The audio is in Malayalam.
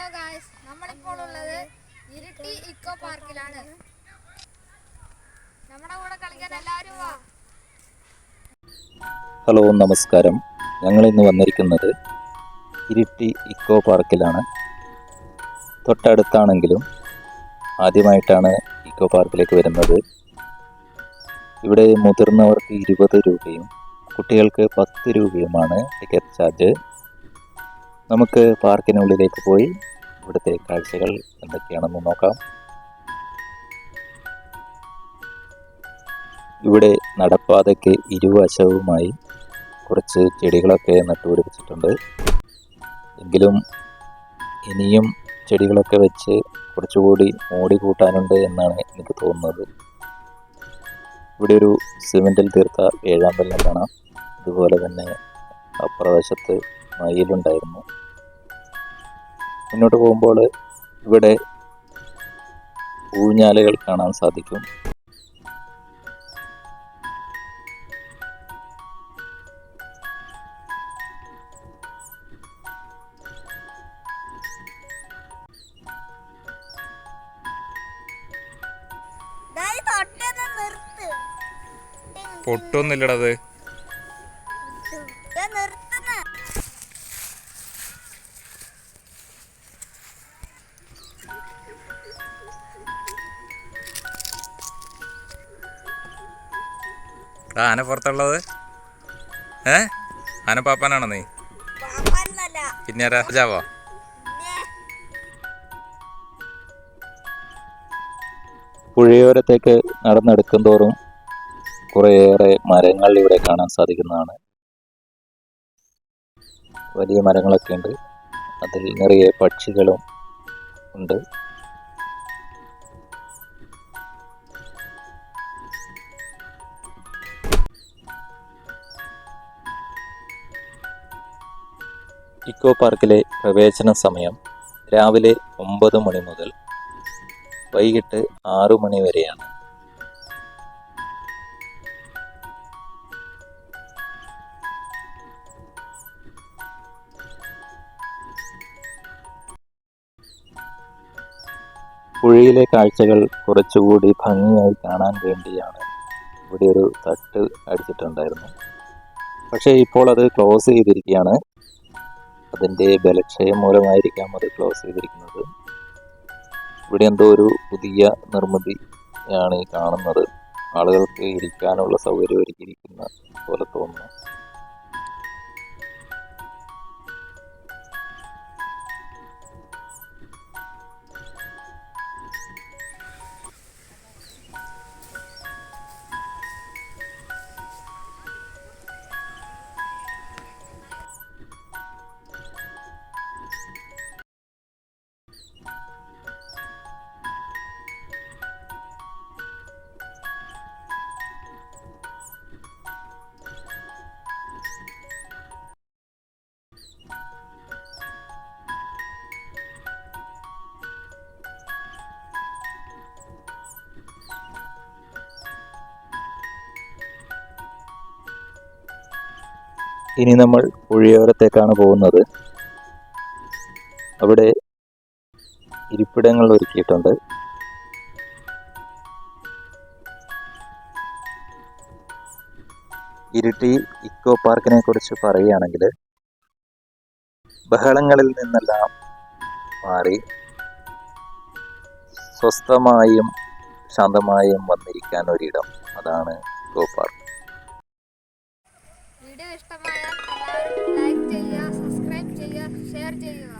ഹലോ ഗായ്സ് നമ്മളിപ്പോൾ ഉള്ളത് ഇരിട്ടി ഇക്കോ പാർക്കിലാണ്. നമ്മുടെ കൂടെ കളിക്കാൻ എല്ലാവരും വാ. ഹലോ നമസ്കാരം. ഞങ്ങൾ ഇന്ന് വന്നിരിക്കുന്നത് ഇരിട്ടി ഇക്കോ പാർക്കിലാണ്. തൊട്ടടുത്താണെങ്കിലും ആദ്യമായിട്ടാണ് ഇക്കോ പാർക്കിലേക്ക് വരുന്നത്. ഇവിടെ മുതിർന്നവർക്ക് ഇരുപത് രൂപയും കുട്ടികൾക്ക് പത്ത് രൂപയുമാണ് ടിക്കറ്റ് ചാർജ് നമുക്ക് പാർക്കിനുള്ളിലേക്ക് പോയി ഇവിടുത്തെ കാഴ്ചകൾ എന്തൊക്കെയാണെന്ന് നോക്കാം. ഇവിടെ നടപ്പാതയ്ക്ക് ഇരുവശവുമായി കുറച്ച് ചെടികളൊക്കെ നട്ടുപിടിപ്പിച്ചിട്ടുണ്ട് എങ്കിലും ഇനിയും ചെടികളൊക്കെ വെച്ച് കുറച്ചുകൂടി മോടി കൂട്ടാനുണ്ട് എന്നാണ് എനിക്ക് തോന്നുന്നത്. ഇവിടെ ഒരു സിമെന്റിൽ തീർത്ത ഏഴാമ്പലിനെ കാണാം. അതുപോലെ തന്നെ അപ്പുറവശത്ത് മയിലുണ്ടായിരുന്നു. മുന്നോട്ട് പോകുമ്പോൾ ഇവിടെ ഊഞ്ഞാലുകൾ കാണാൻ സാധിക്കും. പൊട്ടൊന്നുമില്ലടത് ആന പുറത്തുള്ളത്. ഏ? ആന പാപ്പാനാണോ നീ? പിന്നെ രാജാവോ? പുഴയോരത്തേക്ക് നടന്നെടുക്കും തോറും കുറേയേറെ മരങ്ങൾ ഇവിടെ കാണാൻ സാധിക്കുന്നതാണ്. വലിയ മരങ്ങളൊക്കെ ഉണ്ട്. അതിൽ നിറയെ പക്ഷികളും ഉണ്ട്. ഇക്കോ പാർക്കിലെ പ്രവേശന സമയം രാവിലെ ഒമ്പത് മണി മുതൽ വൈകിട്ട് ആറു മണി വരെയാണ്. പുഴയിലെ കാഴ്ചകൾ കുറച്ചുകൂടി ഭംഗിയായി കാണാൻ വേണ്ടിയാണ് ഇവിടെ ഒരു തട്ട് അടിച്ചിട്ടുണ്ടായിരുന്നു പക്ഷേ ഇപ്പോൾ അത് ക്ലോസ് ചെയ്തിരിക്കുകയാണ്. അതിന്റെ ബലക്ഷയം മൂലമായിരിക്കാം അത് ക്ലോസ് ചെയ്തിരിക്കുന്നത്. ഇവിടെ എന്തോ ഒരു പുതിയ നിർമ്മിതിയാണ് ഈ കാണുന്നത്. ആളുകൾക്ക് ഇരിക്കാനുള്ള സൗകര്യം ഒരുക്കിയിരിക്കുന്ന പോലെ തോന്നുന്നു. ഇനി നമ്മൾ പുഴയോരത്തേക്കാണ് പോകുന്നത്. അവിടെ ഇരിപ്പിടങ്ങൾ ഒരുക്കിയിട്ടുണ്ട്. ഇരിട്ടി ഇക്കോ പാർക്കിനെ കുറിച്ച് പറയുകയാണെങ്കിൽ ബഹളങ്ങളിൽ നിന്നെല്ലാം മാറി സ്വസ്ഥമായും ശാന്തമായും വന്നിരിക്കാൻ ഒരിടം. അതാണ് പാർക്ക് വീഡിയോ എല്ലാവരും ലൈക്ക് ചെയ്യുക സബ്സ്ക്രൈബ് ചെയ്യുക ഷെയർ ചെയ്യുക.